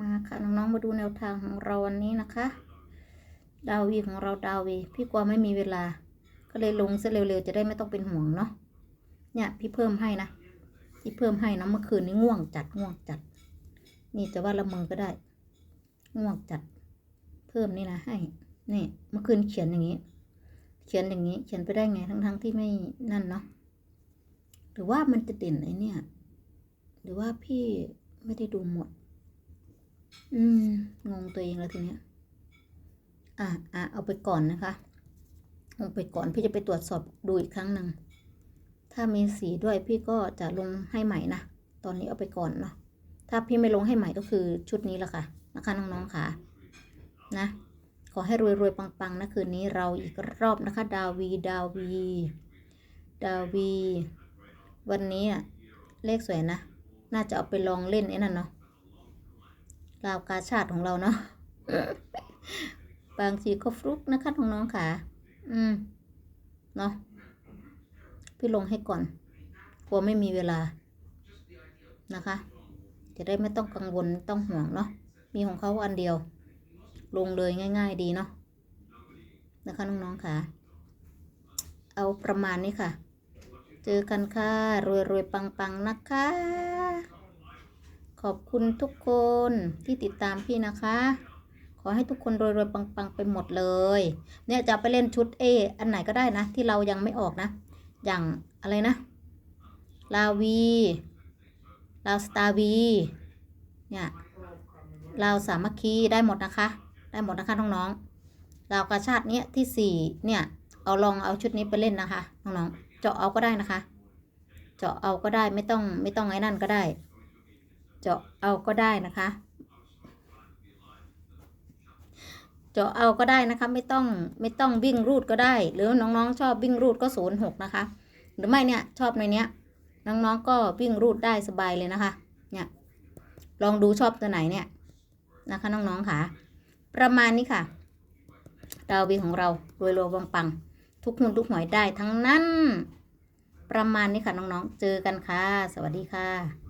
มาค่ะน้องๆมาดูแนวทางของเราวันนี้นะคะ ดาวีของเราดาวี พี่กลัวไม่มีเวลา ก็เลยลงซะเร็วๆจะได้ไม่ต้องเป็นห่วงเนาะเนี่ยพี่เพิ่มให้นะพี่เพิ่มให้นะเมื่อคืนนี้ง่วงจัดง่วงจัด นี่จะว่าละเมอก็ได้ ง่วงจัด เพิ่มนี่นะให้นี่เมื่อคืนเขียนอย่างนี้ เขียนอย่างนี้ เขียนไปได้ไงทั้งๆที่ไม่นั่นเนาะหรือว่ามันจะเด่นไอเนี่ย หรือว่าพี่ไม่ได้ดูหมด อืม งงตัวเองแล้วทีเนี้ย อะอะเอาไปก่อนนะคะ เอาไปก่อนพี่จะไปตรวจสอบดูอีกครั้งหนึ่ง ถ้ามีสีด้วยพี่ก็จะลงให้ใหม่นะ ตอนนี้เอาไปก่อนเนาะ ถ้าพี่ไม่ลงให้ใหม่ก็คือชุดนี้แหละค่ะ นะคะน้องๆค่ะ นะ ขอให้รวยๆปังๆนะคืนนี้เราอีกรอบนะคะ ดาวี ดาวี ดาวี วันนี้อะเลขสวยนะ น่าจะเอาไปลองเล่นไอ้นั่นเนาะ ราวกาชาติของเราเนาะบางทีก็ฟลุกนะคะน้องๆค่ะ อืม เนาะพี่ลงให้ก่อน กลัวไม่มีเวลา นะคะ จะได้ไม่ต้องกังวลต้องห่วงเนาะ มีของเขาอันเดียว ลงเลยง่าย ๆ ดีเนาะ นะคะน้องๆค่ะ เอาประมาณนี้ค่ะ เจอกันค่ะ รวยๆปังๆนะคะ ขอบคุณทุกคนที่ติดตามพี่นะคะ ขอให้ทุกคนรวยๆปังๆไปหมดเลย เนี่ยจะไปเล่นชุดเออันไหนก็ได้นะ ที่เรายังไม่ออกนะ อย่างอะไรนะ ลาวีลาวสตาร์วีเนี่ยลาวสามัคคีได้หมดนะคะ ได้หมดนะคะน้องๆลาวกาชาติเนี้ยที่สี่เนี่ย เอาลองเอาชุดนี้ไปเล่นนะคะน้องๆเจาะเอาก็ได้นะคะ เจาะเอาก็ได้ไม่ต้องไม่ต้องไอ้นั่นก็ได้ เจาะเอาก็ได้นะคะ เจาะเอาก็ได้นะคะไม่ต้องไม่ต้องวิ่งรูดก็ได้ หรือน้องๆ ชอบวิ่งรูดก็ศูนย์หกนะคะ หรือไม่เนี่ยชอบในเนี้ยน้องๆก็วิ่งรูดได้สบายเลยนะคะ เนี่ยลองดูชอบตัวไหนเนี่ยนะคะน้องๆค่ะ ประมาณนี้ค่ะดาววีของเรารวยรวยปังๆทุกหุ้นทุกหวยได้ทั้งนั้น ประมาณนี้ค่ะน้องๆ เจอกันค่ะ สวัสดีค่ะ